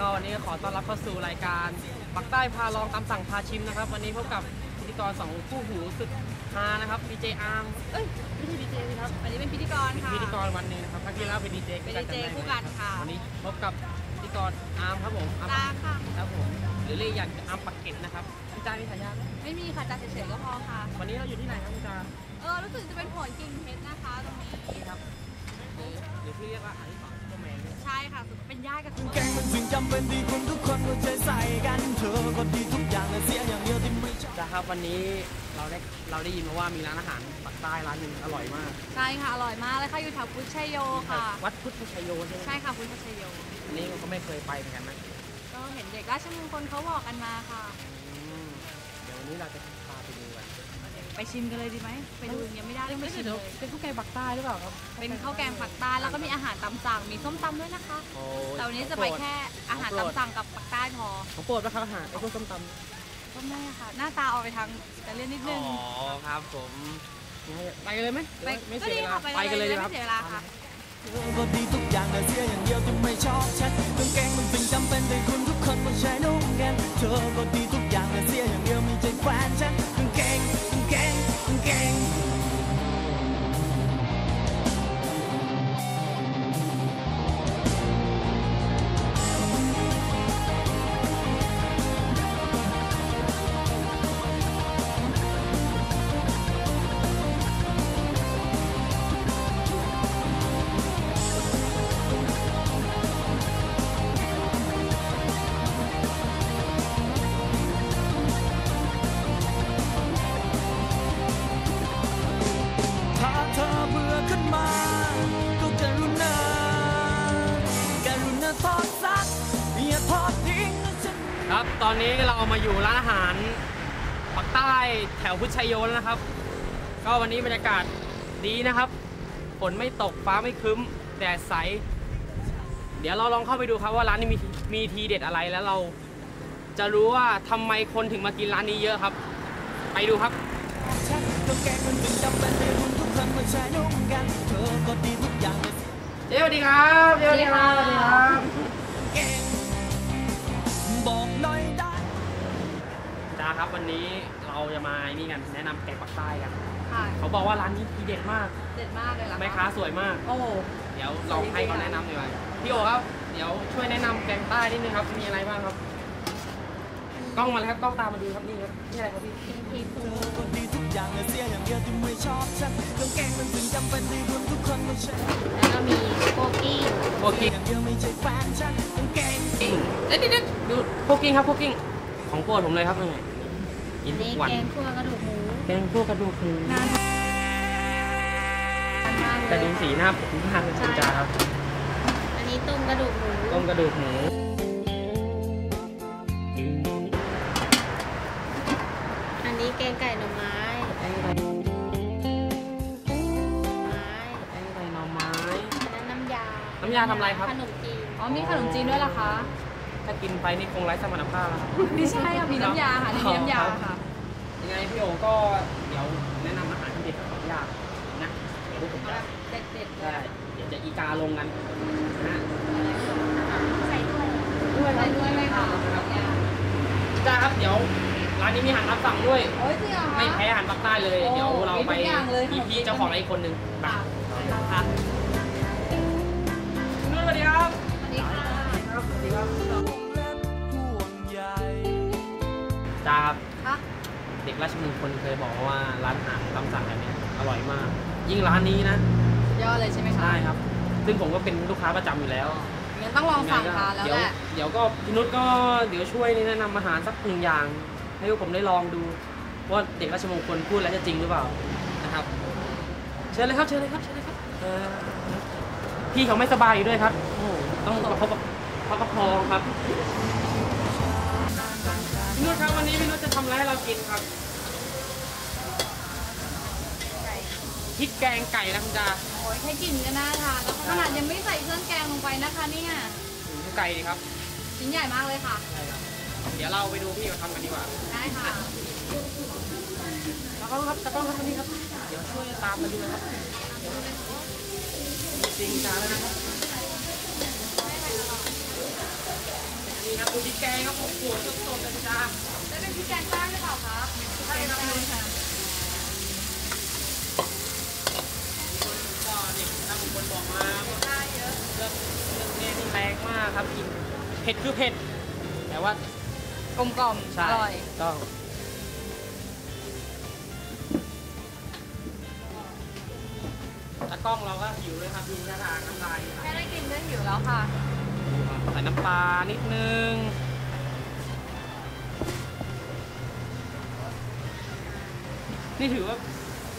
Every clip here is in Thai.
ก็มากับเรกก็มากับกางเกงกับกางเกงกับสั้นตัวเลยสวัสดีค่ะก็วันนี้ขอต้อนรับเข้าสู่รายการปักใต้พาลองตามสั่งพาชิมนะครับ วันนี้พบกับพิธีกรสองคู่หูสุดฮานะครับดีเจอาร์มเอ้ยไม่ใช่ดีเจสิครับอันนี้เป็นพิธีกรค่ะพิธีกรวันหนึงนะครับครั้งที่แล้วเป็นดีเจเป็นดีเจคู่กันค่ะวันนี้พบกับพิธีกรอาร์มครับผมอาร์มตาค่ะครับผมหรือเรียกอย่างอาร์มปักเก็ตนะครับพี่จ้ามีฉายาไหมไม่มีค่ะจัดเฉยๆก็พอค่ะ วันนี้เราอยู่ที่ไหนครับพี่จ้าเออรู้สึกจะเป็นผลกิ่งเพชรนะคะตรงนี้นี่ครับหรือหรือที่เรียกว่าอาริสอนตัว แมนใช่ค่ะเป็นญาติกับคุณแกงมันถึงจำเป็นที่คุณทุกคนเข้าใจใส่กันเธอก็ดีทุกอย่างแต่เสียอย่างเดียวที่ไม่ชอบจ้าครับวันนี้เราได้เราได้ยินมาว่ามีร้านอาหารปักใต้ร้านหนึ่งอร่อยมาก ใช่ค่ะอร่อยมากเลยค่ะอยู่แถวพุทธชัยโยค่ะ วัดพุทธชัยโยใช่ไหมใช่ค่ะพุทธชัยโยอันนี้ก็ไม่เคยไปเหมือนกันนะก็เห็นเด็กราชมงคลเขาบอกกันมาค่ะเดี๋ยววันนี้เราจะ ไปชิมกันเลยดีไหมไปดูยังไม่ได้เลยไม่ชิมเลยเป็นข้าวแกงปักใต้หรือเปล่าครับเป็นข้าวแกงผักใต้แล้วก็มีอาหารตามสั่งมีส้มตำด้วยนะคะโอ้แต่วันนี้จะไปแค่อาหารตามสั่งกับปักใต้พอของโปรดนะครับอาหารไอ้พวกส้มตก็ไม่ค่ะ หน้าตาเอาไปทางอิตาเลียนนิดำนึงอ๋อครับผมไปกันเลยไหมไปไม่ก็เสียดีเวลาค่ะไปกันเลยดีครับไม่เสียเวลาค่ะเธอก็ดีทุกอย่างแต่เสียอย่างเดียวที่ไม่ชอบ ครับ ตอนนี้เรามาอยู่ร้านอาหารปักใต้แถวพุทชัยโยแล้วนะครับ ก็วันนี้บรรยากาศดีนะครับ ฝนไม่ตกฟ้าไม่ครึ้มแดดใส เดี๋ยวเราลองเข้าไปดูครับว่าร้านนี้มีมีทีเด็ดอะไรแล้วเราจะรู้ว่าทำไมคนถึงมากินร้านนี้เยอะครับ ไปดูครับเป็นจำเป็นที่คุณทุกคนมาใช้นุ่งกันเธอก็ดีทุกอย่างแต่เจ๊สวัสดีครับเจ๊สวัสดีครับ เราจะมานี่กันแนะนำแกงปักใต้กันค่ะเขาบอกว่าร้านนี้ทีเด็ดมากเด็ดมากเลยล่ะแม่ค้าสวยมาก โอ้โหเดี๋ยวเราให้เขาแนะนำดีกว่าพี่โอครับเดี๋ยวช่วยแนะนำแกงใต้นิดนึงครับมีอะไรบ้างครับกล้องมาแล้วครับกล้องตามมาดูครับนี่ครับนี่อะไรครับพี่เธอก็ดีทุกอย่างแต่เสียอย่างเดียวที่ไม่ชอบฉันกางเกงมันสิ่งจำเป็นที่คุณทุกคนมาใช้แล้วก็มีโกกี้โคกิ้งอย่างเดียวไม่ใช่แฟนฉันกางเกงเด็ดเด็ดดูโคกิ้งครับโคกิ้งของโปรดผมเลยครับนี่ กินทุนี่กวันแกงคั่วกระดูกหมูแกงพวกกระดูกหมูนานมากเลแต่ยดูสีหน้าผมมากเลยคุณจาครับ อันนี้ต้มกระดูกหมู ต้มกระดูกหมูอันนี้แกงไก่หน่อไม้แกงไก่ไม้แกงไก่หน่อไม้อันนั้นน้ำยา น้ำยาทำอะไรครับ ขนมจีน อ๋อมีขนมจีนด้วยเหรอคะ ถ้ากินไปนี่คงไร้สมรรถภาพแล้วครับไม่ใช่ค่ะมีน้ำยาค่ะนี่มีน้ำยาค่ะ ยังไงพี่โอก็เดี๋ยวแนะนำอาหารที่เด็ดของยากนะเดี๋ยวพวกผมจะเด็ดเด็ดได้เดี๋ยวจะอีกาลงกันนะใส่ด้วยด้วยใส่ด้วยไหมคะจ้าครับเดี๋ยวร้านนี้มีอาหารรับสั่งด้วยโอ้ยจริงเหรอคะไม่แพ้อาหารภาคใต้เลยโอ้เดี๋ยวเราไปมีทุกอย่างเลยพีพีเจ้าของร้านอีกคนหนึ่งไป จ้าครับค่ะเด็กราชมงคลเคยบอกว่าร้านอาหารตามสั่งแบบเนี้ยอร่อยมาก ยิ่งร้านนี้นะยอดเลยใช่ไหมคะใช่ครับ ซึ่งผมก็เป็นลูกค้าประจำอยู่แล้วงั้นต้องลองสั่งทานแล้วเดี๋ยแหละเดี๋ยวก็พี่นุชก็เดี๋ยวช่วยแนะนำอาหารสักหนึ่งอย่าง ให้พวกผมได้ลองดู ว่าเด็กราชมงคลพูดแล้วจะจริงหรือเปล่านะครับ เชิญเลยครับเชิญเลยครับเชิญเลยครับเอ่อพี่เขาไม่สบายอยู่ด้วยครับโอ้โหต้องประคบป ลากระพงครับพี่นุชครับวันนี้พี่นุชจะทำอะไรให้เรากินครับพริกแกงไก่นะคุณจาโอ้ยแค่กลิ่นก็น่าทานแล้วขนาดยังไม่ใส่เครื่องแกงลงไปนะคะเนี่ยหืมไก่ดีครับชิ้นใหญ่มากเลยค่ะเดี๋ยวเราไปดูพี่เขาทำกันดีกว่าได้ค่ะ ตากล้องครับตากล้องครับคนนี้ครับ เดี๋ยวช่วยตามมาดูนะครับจริงจ้าแล้วนะครับ นี่ครับดูพริกแกงครับผมขวดสดๆเลยจ้าได้เป็นพริกแกงกล้างหรือเปล่าคะใช่ครับใช่ค่ะก็เนี่ยถ้าบางคนบอกมาได้เยอะเรื่องเรื่องเนี้นี่แรงมากครับกินเผ็ดคือเผ็ด แต่ว่ากลมกล่อมใช่อร่อย ต้องตากล้องเราก็หิวเลยครับดูท่าทางน้ำลายไหล แค่ได้กินก็หิวแล้วค่ะ ใส่น้ำปลานิดนึงนี่ถือว่า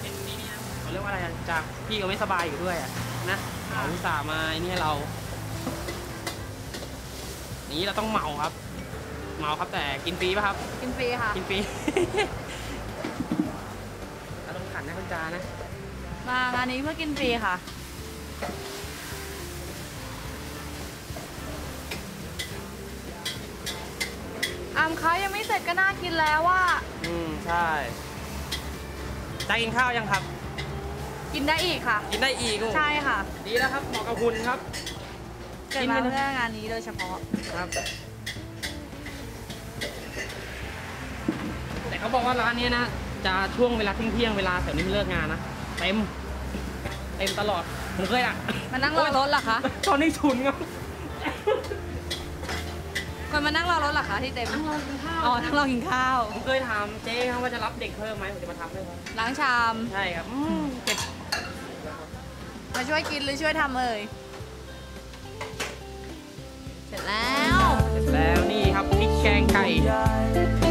เป็นนี่นะเขาเรียกว่าอะไรอะจากพี่ก็ไม่สบายอยู่ด้วยอะนะเขาอุตส่าห์มาไอ้นี่ให้เรา นี้เราต้องเมาครับเมาครับแต่กินฟรีป่ะครับ กินฟรีค่ะ กินฟรี เราต้องขันนะคุณจานะ มางานนี้เพื่อกินฟรีค่ะ คะยังไม่เสร็จก็น่ากินแล้วว่าอืมใช่จะกินข้าวยังครับ กินได้อีกค่ะ กินได้อีกใช่ค่ะ ดีแล้วครับเหมาะกับคุณครับเกิดมาเพื่องานนี้โดยเฉพาะครับ แต่เขาบอกว่าร้านนี้นะจะช่วงเวลาเที่ยงๆเวลาแถวนี้เลิกงานนะเต็มเต็มตลอดผมเคยอะมานั่งรอรถเหรอคะตอนนี้ฉุนครับ คนมานั่งรอรถเหรอคะที่เต็มนั่งรอกินข้าวอ๋อนั่งรอกินข้าว ผมเคยถามเจ๊ครับว่าจะรับเด็กเพิ่มไหมผมจะมาทำให้ครับล้างชามใช่ครับอืมเก็บมาช่วยกินหรือช่วยทำเอ่ยเสร็จแล้ว เสร็จแล้วนี่ครับพริกแกงไก่